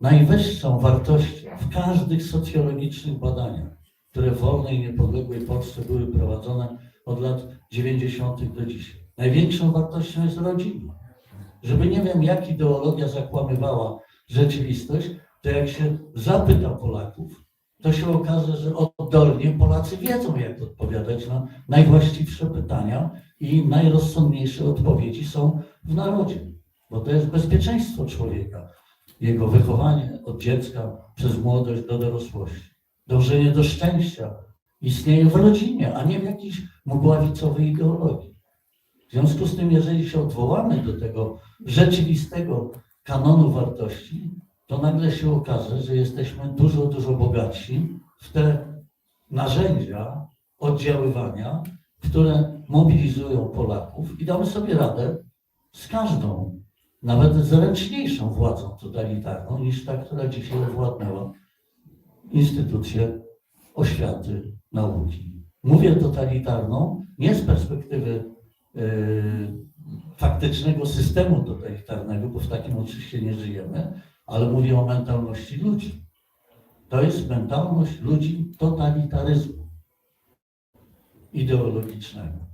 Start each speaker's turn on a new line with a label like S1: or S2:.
S1: najwyższą wartością w każdych socjologicznych badaniach, które w wolnej i niepodległej Polsce były prowadzone od lat 90. do dzisiaj. Największą wartością jest rodzina. Żeby nie wiem, jak ideologia zakłamywała rzeczywistość, to jak się zapyta Polaków, to się okaże, że oddolnie Polacy wiedzą, jak odpowiadać na najwłaściwsze pytania i najrozsądniejsze odpowiedzi są w narodzie, bo to jest bezpieczeństwo człowieka, jego wychowanie od dziecka przez młodość do dorosłości. Dążenie do szczęścia istnieje w rodzinie, a nie w jakiejś mgławicowej ideologii. W związku z tym, jeżeli się odwołamy do tego rzeczywistego kanonu wartości, to nagle się okaże, że jesteśmy dużo, dużo bogatsi w te narzędzia oddziaływania, które mobilizują Polaków i damy sobie radę z każdą, nawet zręczniejszą władzą totalitarną niż ta, która dzisiaj władnęła instytucje oświaty, nauki. Mówię totalitarną nie z perspektywy yy, faktycznego systemu totalitarnego, bo w takim oczywiście nie żyjemy, ale mówię o mentalności ludzi. To jest mentalność ludzi totalitaryzmu ideologicznego.